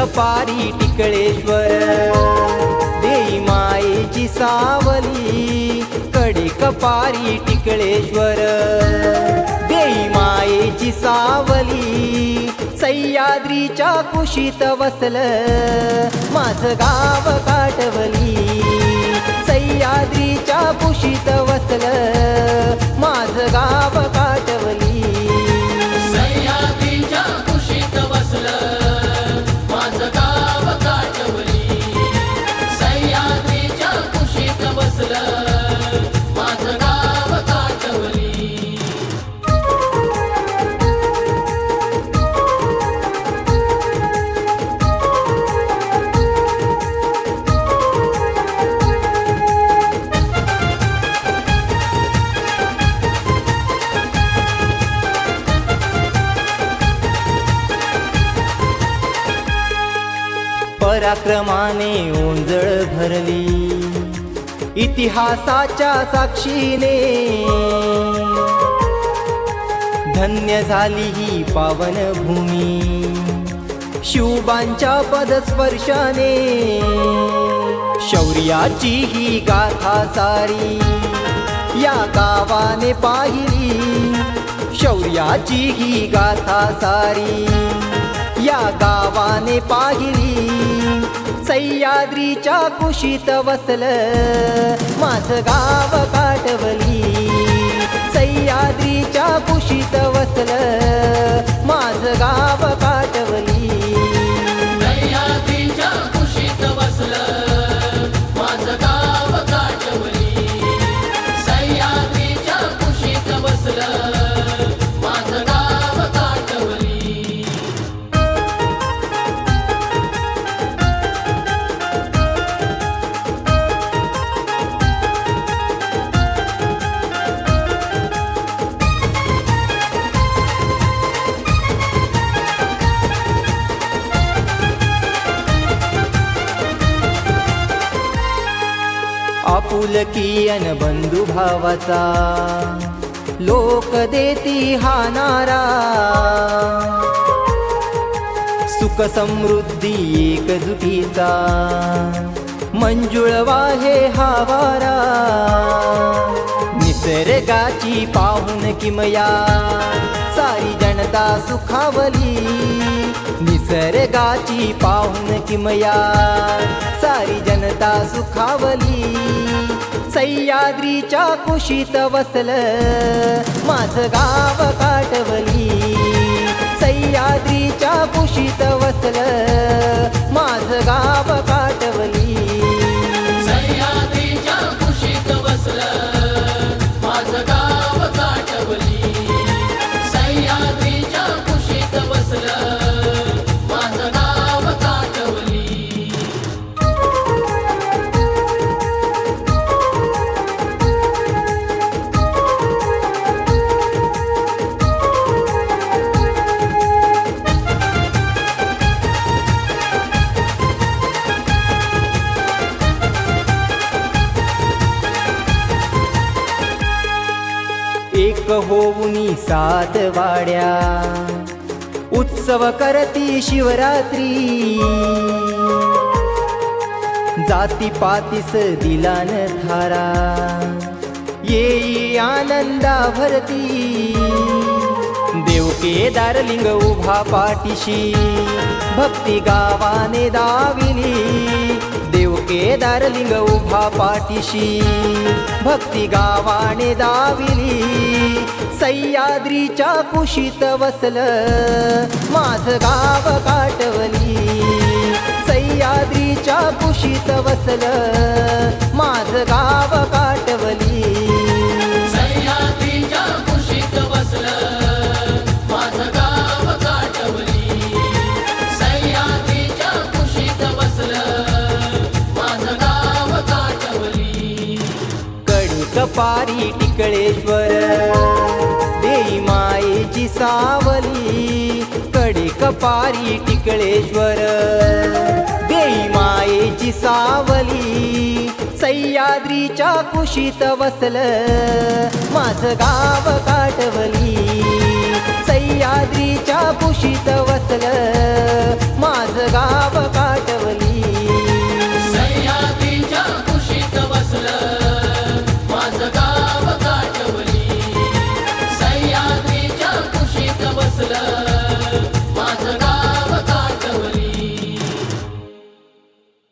कपारी टिकळेश्वर. देई मायेची सावली कडे कपारी टिकळेश्वर. देई मायेची सावली सह्याद्रीच्या कुशीत वसल. माझं गाव काटवली सह्याद्रीच्या कुशीत वसल. माझं गाव पराक्रमाने ओंजळ भरली. इतिहासाच्या साक्षीने. धन्य झाली ही पावन भूमी शिवबांच्या पदस्पर्शाने. शौर्याची ही गाथा सारी. या गावाने पाहिली. शौर्याची ही गाथा सारी. या गावाने पाहिली. सह्याद्रीच्या कुशीत वसल. माझं गाव काटवली. सह्याद्रीच्या कुशीत वसल. माझं गाव आपुलकी अन बंधू भावाचा लोक देती हा नारा. सुख समृद्धी एकजुटीचा मंजुळवा हे हा वारा. निसर्गाची पाहून किमया. सारी जनता सुखावली. निसर्गाची पाहून किमया सारी जनता सुखावली. सह्याद्रीच्या कुशीत वसल माझं गाव काटवली. सह्याद्रीच्या कुशीत वसल एक होऊनी सात वाड्या. उत्सव करती शिवरात्री. जाती पातीस दिलान थारा येई आनंदा भरती देव केदारलिंग उभा पाठीशी. भक्ती गावाने दाविली. केदारलिंग उभा पाठीशी. भक्ती गावाने दाविली. सह्याद्रीच्या कुशीत वसल. माझं गाव काटवली सह्याद्रीच्या कुशीत वसल. माझं गाव कपारी टिकळेश्वर. देई मायेची सावली कडी कपारी टिकळेश्वर. देई मायेची सावली सह्याद्रीच्या कुशीत वसल. माझं गाव काटवली सह्याद्रीच्या Baba.